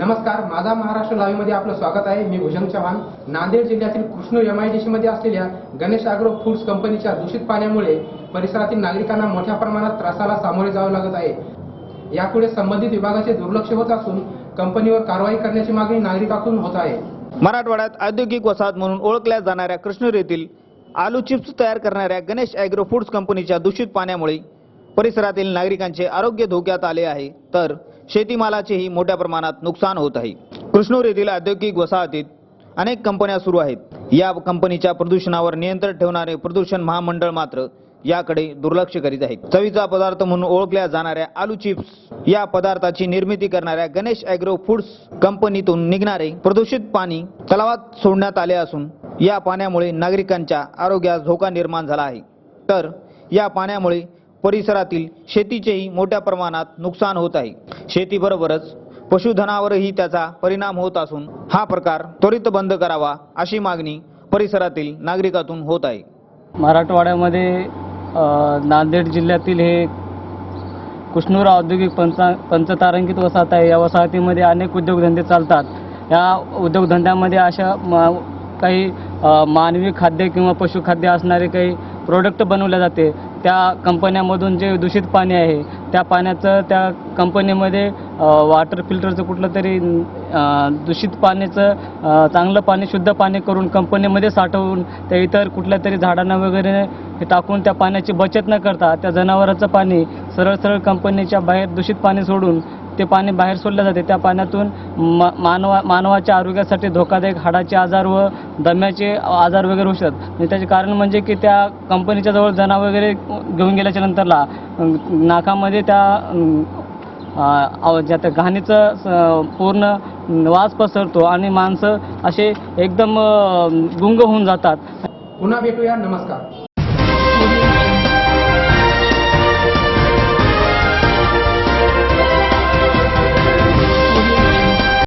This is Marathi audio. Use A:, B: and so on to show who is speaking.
A: नमस्कार माझा महाराष्ट्र लाईव्हमध्ये आपलं स्वागत आहे. मी भुजंग चव्हाण. नांदेड जिल्ह्यातील कृष्ण एमआयडीसी मध्ये असलेल्या गणेश अॅग्रो फूड्स कंपनीच्या दूषित पाण्यामुळे परिसरातील नागरिकांना मोठ्या प्रमाणात त्रासाला सामोरे जावे लागत आहे. यापुढे संबंधित विभागाचे दुर्लक्ष होत असून कंपनीवर कारवाई करण्याची मागणी नागरिकांकडून होत आहे.
B: मराठवाड्यात औद्योगिक वसाहत म्हणून ओळखल्या जाणाऱ्या कृष्णूर येथील आलू चिप्स तयार करणाऱ्या गणेश ॲग्रो फूड्स कंपनीच्या दूषित पाण्यामुळे परिसरातील नागरिकांचे आरोग्य धोक्यात आले आहे तर शेतीमालाचेही मोठ्या प्रमाणात नुकसान होत आहे. कृष्णूर येथील औद्योगिक वसाहतीत अनेक कंपन्या सुरू आहेत. या कंपनीच्या प्रदूषणावर नियंत्रण ठेवणारे प्रदूषण महामंडळ मात्र याकडे दुर्लक्ष करीत आहे. चवीचा पदार्थ म्हणून ओळखल्या जाणाऱ्या आलू चिप्स या पदार्थाची निर्मिती करणाऱ्या गणेश ॲग्रो फूड्स कंपनीतून निघणारे प्रदूषित पाणी तलावात सोडण्यात आले असून या पाण्यामुळे नागरिकांच्या आरोग्यास धोका निर्माण झाला आहे. तर या पाण्यामुळे परिसरातील शेतीचेही मोठ्या प्रमाणात नुकसान होत आहे. शेतीबरोबरच पशुधनावरही त्याचा परिणाम होत असून हा प्रकार त्वरित बंद करावा अशी मागणी परिसरातील नागरिकातून होत आहे.
C: मराठवाड्यामध्ये नांदेड जिल्ह्यातील हे कृष्णूर औद्योगिक पंचा पंचतारांकित वसाहत आहे. या वसाहतीमध्ये अनेक उद्योगधंदे चालतात. या उद्योगधंद्यामध्ये अशा मा काही मानवी खाद्य किंवा पशुखाद्य असणारे काही प्रोडक्ट बनवले जाते. त्या कंपन्यामधून जे दूषित पाणी आहे त्या पाण्याचं त्या कंपनीमध्ये वॉटर फिल्टरचं कुठलं तरी दूषित पाण्याचं चांगलं पाणी शुद्ध पाणी करून कंपनीमध्ये साठवून त्या इतर कुठल्या तरी झाडांना वगैरे हे टाकून त्या पाण्याची बचत न करता त्या जनावराचं पाणी सरळ सरळ कंपनीच्या बाहेर दूषित पाणी सोडून ते पाणी बाहेर सोडले जाते. त्या पाण्यातून म मानवा मानवाच्या आरोग्यासाठी धोकादायक हाडाचे आजार व दम्याचे आजार वगैरे होऊ शकतात. आणि त्याचे कारण म्हणजे की त्या कंपनीच्या जवळ जना वगैरे घेऊन गेल्याच्या नंतरला नाकामध्ये त्या ज्या त्या घाणीचं पूर्ण वास पसरतो आणि माणसं असे एकदम गुंग होऊन जातात.
A: पुन्हा भेटूया. नमस्कार.